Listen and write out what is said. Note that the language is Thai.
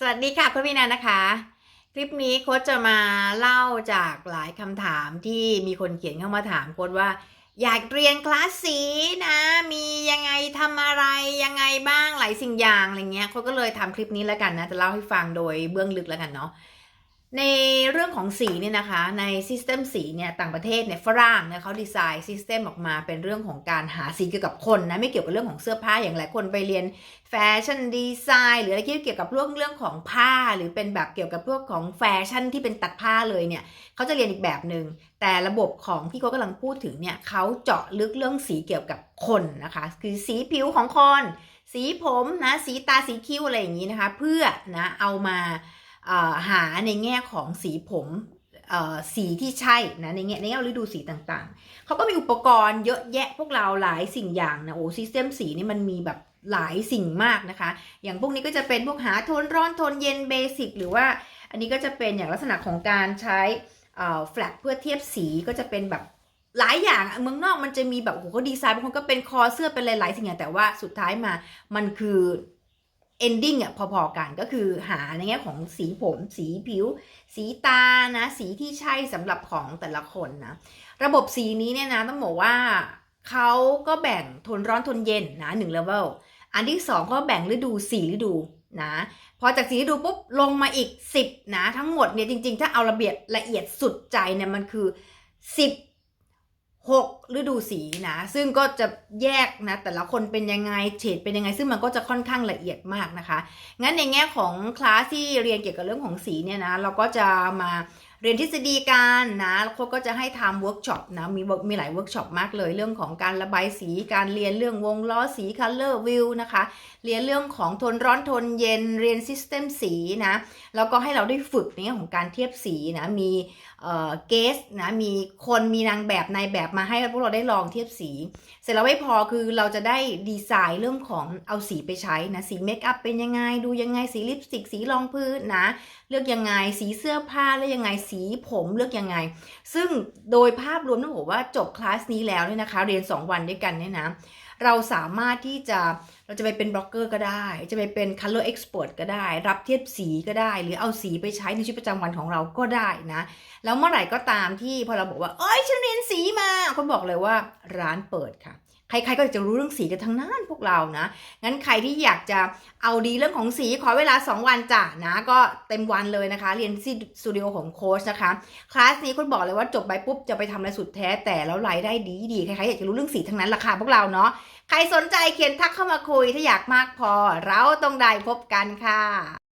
สวัสดีค่ะคุณวินานะคะ คลิปนี้โค้ชจะมาเล่าจากหลายคำถามที่มีคนเขียนเข้ามาถามโค้ชว่า อยากเรียนคลาสสีนะ มียังไงทำอะไรยังไงบ้างหลายสิ่งอย่างอะไรเงี้ยโค้ชก็เลยทำคลิปนี้แล้วกันนะจะเล่าให้ฟังโดยเบื้องลึกแล้วกันเนาะ ในเรื่องของสีเนี่ยนะคะในซิสเต็มสีเนี่ยต่างประเทศเนี่ยฝรั่งเนี่ยเขาดีไซน์ซิสเต็มออกมาเป็นเรื่องของการหาสีเกี่ยวกับคนนะไม่เกี่ยวกับเรื่องของเสื้อผ้าอย่างหลายคนไปเรียนแฟชั่นดีไซน์หรืออะไรที่เกี่ยวกับเรื่องเรื่องของผ้า หรือเป็นแบบเกี่ยวกับพวกของแฟชั่นที่เป็นตัดผ้าเลยเนี่ยเขาจะเรียนอีกแบบหนึ่งแต่ระบบของที่เขากำลังพูดถึงเนี่ยเขาเจาะลึกเรื่องสีเกี่ยวกับคนนะคะคือสีผิวของคน สีผมนะสีตาสีคิ้วอะไรอย่างนี้นะคะ เพื่อนะเอามา หาในแง่ของสีผมสีที่ใช่นะในแง่ในแง่ฤดูสีต่างๆ เขาก็มีอุปกรณ์เยอะแยะพวกเราหลายสิ่งอย่างนะโอ้ซิสเต็มสีนี่มันมีแบบหลายสิ่งมากนะคะ อย่างพวกนี้ก็จะเป็นพวกหาโทนร้อนโทนเย็นเบสิกหรือว่าอันนี้ก็จะเป็นอย่างลักษณะของการใช้แฟลกเพื่อเทียบสีก็จะเป็นแบบหลายอย่างเมืองนอกมันจะมีแบบโอ้โหเขาดีไซน์บางคนก็เป็นคอเสื้อเป็นหลายๆสิ่งอย่างแต่ว่าสุดท้ายมามันคือ ending อะพอๆกันก็คือหาในแง่ของสีผม สีผิว สีตานะ สีที่ใช่สำหรับของแต่ละคนนะ ระบบสีนี้เนี่ยนะต้องบอกว่าเขาก็แบ่งทนร้อนทนเย็นนะหนึ่งเลเวลอันที่สองก็แบ่งฤดูสี่ฤดูนะพอจากสีฤดูปุ๊บลงมาอีก 10 นะ ทั้งหมดเนี่ยจริงๆ ถ้าเอาระเบียบละเอียดสุดใจเนี่ยมันคือ 10 6ฤดูสีนะ ซึ่งก็จะแยกนะ แต่ละคนเป็นยังไงเฉดเป็นยังไง ซึ่งมันก็จะค่อนข้างละเอียดมากนะคะ งั้นในแง่ของคลาสที่เรียนเกี่ยวกับเรื่องของสีเนี่ยนะ เราก็จะมา เรียนทฤษฎีการนะแล้วเขาก็จะให้ทำเวิร์กช็อปนะมีมีหลายเวิร์กช็อปมากเลย เรื่องของการระบายสี การเรียนเรื่องวงล้อสี color view นะคะ เรียนเรื่องของทนร้อนทนเย็นเรียน system สีนะแล้วก็ให้เราได้ฝึกในแง่ของการเทียบสีนะมีเอ่อเกสนะมีคนมีนางแบบนายแบบมาให้พวกเราได้ลองเทียบสี เสร็จแล้วไม่พอคือเราจะได้ดีไซน์เรื่องของเอาสีไปใช้นะสีเมคอัพเป็นยังไงดูยังไงสีลิปสติกสีรองพื้นนะเลือกยังไงสีเสื้อผ้าเลือกยังไงสีผมเลือกยังไง ซึ่งโดยภาพรวมต้องบอกว่าจบคลาสนี้แล้วเนี่ยนะคะ เรียน 2 วันด้วยกันเนี่ยนะเราสามารถที่จะเราจะไปเป็นบล็อกเกอร์ก็ได้ จะไปเป็น color expert ก็ได้ รับเทียบสีก็ได้ หรือเอาสีไปใช้ในชีวิตประจำวันของเราก็ได้นะ แล้วเมื่อไหร่ก็ตามที่พอเราบอกว่า เอ้ยฉันเรียนสีมาคนบอกเลยว่าร้านเปิดค่ะ ใครๆก็จะรู้เรื่องสีกันทั้งนั้นพวกเรานะ งั้นใครที่อยากจะเอาดีเรื่องของสีขอเวลา 2 วันจ้ะนะ ก็เต็มวันเลยนะคะ เรียนที่สตูดิโอของโค้ชนะคะ คลาสนี้คุณบอกเลยว่าจบไปปุ๊บจะไปทำอะไรสุดแท้แต่แล้วรายได้ดีดีๆใครๆอยากจะรู้เรื่องสีทั้งนั้นราคาพวกเราเนาะ ใครสนใจเขียนทักเข้ามาคุยถ้าอยากมากพอ เราต้องได้พบกันค่ะ